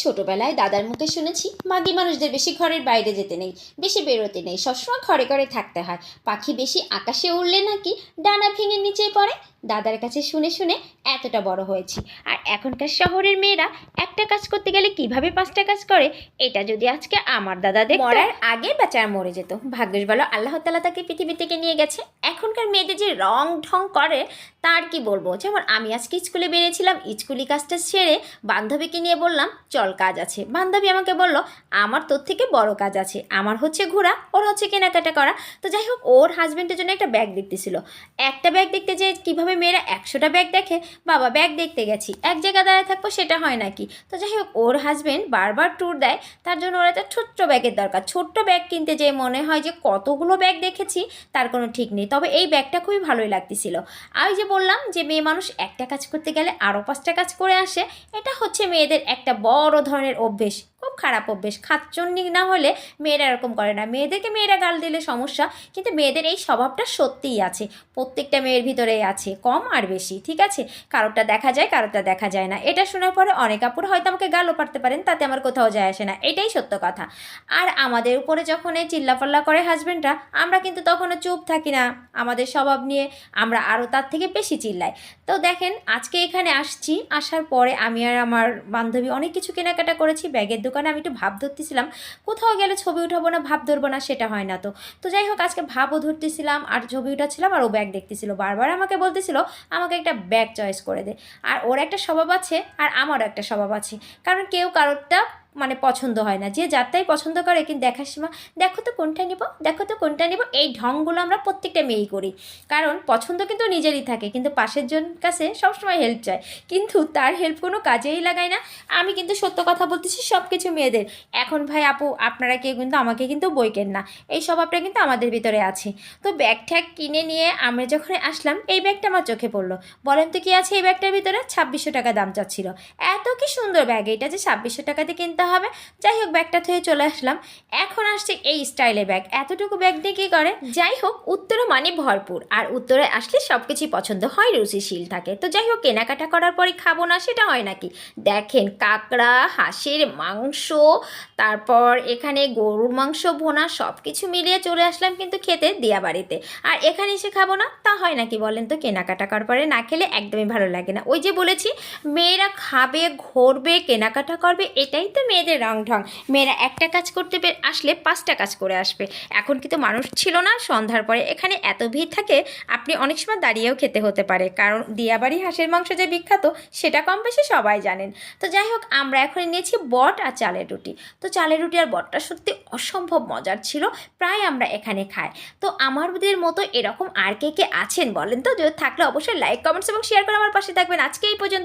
ছোটবেলায় দাদার মুখে শুনেছি, মাগি মানুষদের বেশি ঘরের বাইরে যেতে নেই, বেশি বেরোতে নেই, সবসময় ঘরে ঘরে থাকতে হয়। পাখি বেশি আকাশে উড়লে নাকি ডানা ভেঙে নিচে পড়ে? দাদার কাছে শুনে শুনে এতটা বড় হয়েছি। আর এখনকার শহরের মেয়েরা একটা কাজ করতে গেলে কীভাবে পাঁচটা কাজ করে, এটা যদি আজকে আমার দাদা দেখ মরার আগে বেচারা মরে যেত। ভাগ্যেশ বলো, আল্লাহ তালা তাকে পৃথিবী থেকে নিয়ে গেছে। এখনকার মেয়েদের যে রং ঢং করে, তার কি বলব? যেমন আমি আজকে স্কুলে বেরিয়েছিলাম স্কুলি কাজটা সেরে বান্ধবীকে নিয়ে বললাম, চল কাজ আছে। বান্ধবী আমাকে বলল, আমার তোর থেকে বড় কাজ আছে। আমার হচ্ছে ঘোরা, ওর হচ্ছে কেনাকাটা করা। তো যাই হোক, ওর হাজব্যান্ডের জন্য একটা ব্যাগ দেখতেছিল। একটা ব্যাগ দেখতে যে কীভাবে মেয়েরা একশোটা ব্যাগ দেখে, বাবা ব্যাগ দেখতে গেছি। এক জায়গায় দাঁড়ায় থাকব সেটা হয় নাকি? তো যাই হোক, ওর হাজব্যান্ড বারবার ট্যুর দেয়, তার জন্য ওর একটা ছোট্ট ব্যাগের দরকার। ছোট্ট ব্যাগ কিনতে যেয়ে মনে হয় যে কতগুলো ব্যাগ দেখেছি, তার কোনো ঠিক নেই। তবে এই ব্যাগটা খুবই ভালোই লাগতেছিল। আমি যে বললাম যে মেয়ে মানুষ একটা কাজ করতে গেলে আরও পাঁচটা কাজ করে আসে, এটা হচ্ছে মেয়েদের একটা বড় ধরনের অভ্যেস। খারাপ অভ্যেস। খাচ্চন্নি না হলে মেয়েরা এরকম করে না। মেয়েদেরকে মেয়েরা গাল দিলে সমস্যা, কিন্তু মেয়েদের এই স্বভাবটা সত্যিই আছে। প্রত্যেকটা মেয়ের ভিতরেই আছে, কম আর বেশি, ঠিক আছে? কারোরটা দেখা যায়, কারোরটা দেখা যায় না। এটা শোনার পরে অনেক আপুর হয়তো আমাকে গালও পারতে পারেন, তাতে আমার কোথাও যায় আসে না। এটাই সত্য কথা। আর আমাদের উপরে যখন এই চিল্লাপাল্লা করে হাজব্যান্ডরা আমরা কিন্তু তখনও চুপ থাকি না। আমাদের স্বভাব নিয়ে আমরা আরও তার থেকে বেশি চিল্লাই। তো দেখেন, আজকে এখানে আসছি, আসার পরে আমি আর আমার বান্ধবী অনেক কিছু কেনাকাটা করেছি, ব্যাগের দোকানে আমি একটু ভাব ধরতেছিলাম, কোথাও গেলে ছবি উঠাবো না, ভাব ধরবো না, সেটা হয় না তো। তো যাই হোক, আজকে ভাবও ধরতেছিলাম, আর ছবি উঠাচ্ছিলাম, আর ও ব্যাগ দেখতেছিল। বারবার আমাকে বলতেছিল, আমাকে একটা ব্যাগ চয়েস করে দে। আর ওর একটা স্বভাব আছে, আর আমারও একটা স্বভাব আছে। কারণ কেউ কারোরটা মানে পছন্দ হয় না। যে যাত্রাই পছন্দ করে, কিন্তু দেখার সময়, দেখো তো কোনটা নিব, দেখো তো কোনটা নিব। এই ঢংগুলো আমরা প্রত্যেকটা মেয়েই করি। কারণ পছন্দ কিন্তু নিজেরই থাকে, কিন্তু পাশের জন কাছে সবসময় হেল্প চায়। কিন্তু তার হেল্প কোনো কাজেই লাগায় না। আমি কিন্তু সত্য কথা বলতেছি সব কিছু মেয়েদের। এখন ভাই আপু, আপনারা কেউ কিন্তু আমাকে কিন্তু বই কেন না? এই স্বভাবটা কিন্তু আমাদের ভিতরে আছে। তো ব্যাগ ঠ্যাগ কিনে নিয়ে আমরা যখন আসলাম, এই ব্যাগটা আমার চোখে পড়ল। বলেন তো কি আছে এই ব্যাগটার ভিতরে? ছাব্বিশশো টাকা দাম চাচ্ছিল। এত কি সুন্দর ব্যাগ এটা যে ছাব্বিশশো টাকাতে কিনতে হবে। যাই হোক ব্যাগটা থেকে চলে আসলাম। এখন আসছে এই স্টাইলে ব্যাগ এতটুকু ব্যাগ দিয়ে কী করে? যাই হোক, উত্তরও মানে ভরপুর। আর উত্তরে আসলে সব কিছুই পছন্দ হয়, রুচিশীল থাকে। তো যাই হোক, কেনাকাটা করার পরে খাব না, সেটা হয় নাকি? দেখেন, কাঁকড়া, হাঁসের মাংস, তারপর এখানে গরুর মাংস, ভোনা সব কিছু মিলিয়ে চলে আসলাম কিন্তু খেতে দিয়া বাড়িতে আর এখানে এসে খাব না, তা হয় নাকি বলেন তো? কেনাকাটা করার পরে না খেলে একদমই ভালো লাগে না। ওই যে বলেছি, মেয়েরা খাবে, ঘুরবে, কেনাকাটা করবে, এটাই তো মেয়েদের রং ঢং মেয়েরা একটা কাজ করতে আসলে পাঁচটা কাজ করে আসবে। এখন কিন্তু মানুষ ছিল না, সন্ধ্যার পরে এখানে এত ভিড় থাকে, আপনি অনেক সময় দাঁড়িয়েও খেতে হতে পারে। কারণ দিয়াবাড়ি হাঁসের মাংস যে বিখ্যাত, সেটা কম বেশি সবাই জানেন। তো যাই হোক, আমরা এখন নিয়েছি বট আর চালের রুটি। তো চালের রুটি আর বটটা সত্যি অসম্ভব মজার ছিল, প্রায় আমরা এখানে খাই। তো আমাদের মতো এরকম আর কে কে আছেন বলেন তো? যদি থাকলে অবশ্যই লাইক কমেন্টস এবং শেয়ার করে আমার পাশে থাকবেন। আজকে এই পর্যন্ত।